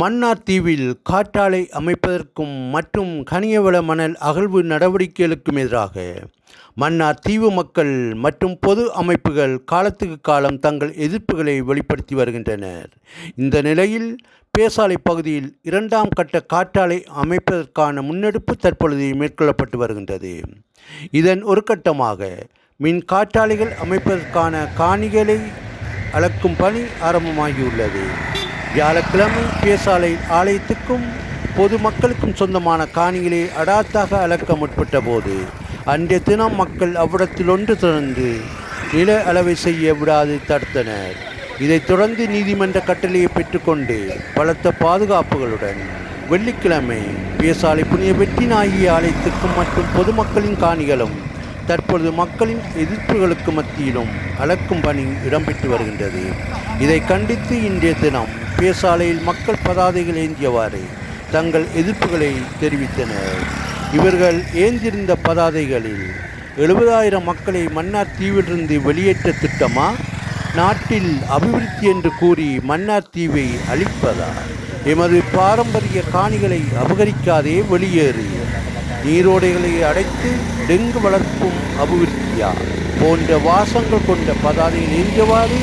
மன்னார் தீவில் காற்றாலை அமைப்பதற்கும் மற்றும் கனியவள மணல் அகழ்வு நடவடிக்கைகளுக்கும் எதிராக மன்னார் தீவு மக்கள் மற்றும் பொது அமைப்புகள் காலத்துக்கு காலம் தங்கள் எதிர்ப்புகளை வெளிப்படுத்தி வருகின்றனர். இந்த நிலையில் பேசாலை பகுதியில் இரண்டாம் கட்ட காற்றாலை அமைப்பதற்கான முன்னெடுப்பு தற்பொழுது மேற்கொள்ளப்பட்டு வருகின்றது. இதன் ஒரு கட்டமாக மின் காற்றாலைகள் அமைப்பதற்கான காணிகளை அளக்கும் பணி ஆரம்பமாகியுள்ளது. வியாழக்கிழமை பேசாலை ஆலயத்துக்கும் பொதுமக்களுக்கும் சொந்தமான காணிகளை அடாத்தாக அளக்க முற்பட்ட போது அன்றைய தினம் மக்கள் அவ்விடத்தில் ஒன்று திறந்து நில அளவை செய்ய விடாது தடுத்தனர். இதைத் தொடர்ந்து நீதிமன்ற கட்டளையை பெற்றுக்கொண்டு பலத்த பாதுகாப்புகளுடன் வெள்ளிக்கிழமை பேசாலை புனித வெற்றி நாயகி ஆலயத்துக்கும் மற்றும் பொதுமக்களின் காணிகளும் தற்பொழுது மக்களின் எதிர்ப்புகளுக்கு மத்தியிலும் அளக்கும் பணி இடம்பெற்று வருகின்றது. இதை கண்டித்து இன்றைய தினம் பேசாலையில் மக்கள் பதாதைகள் ஏந்தியவாறு தங்கள் எதிர்ப்புகளை தெரிவித்தனர். இவர்கள் ஏந்திருந்த பதாதைகளில் எழுபதாயிரம் மக்களை மன்னார் தீவிலிருந்து வெளியேற்ற திட்டமா? நாட்டில் அபிவிருத்தி என்று கூறி மன்னார் தீவை அழிப்பதா? எமது பாரம்பரிய காணிகளை அபகரிக்காதே வெளியேறு. நீரோடைகளை அடைத்து டெங்கு வளர்ப்பும் அபிவிருத்தியா? போன்ற வாசங்கள் கொண்ட பதாதைகள் ஏந்தியவாறு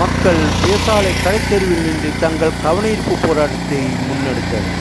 மக்கள் பேசாலை கடைத்தெருவில் நின்று தங்கள் கவனஈர்ப்பு போராட்டத்தை முன்னெடுத்தனர்.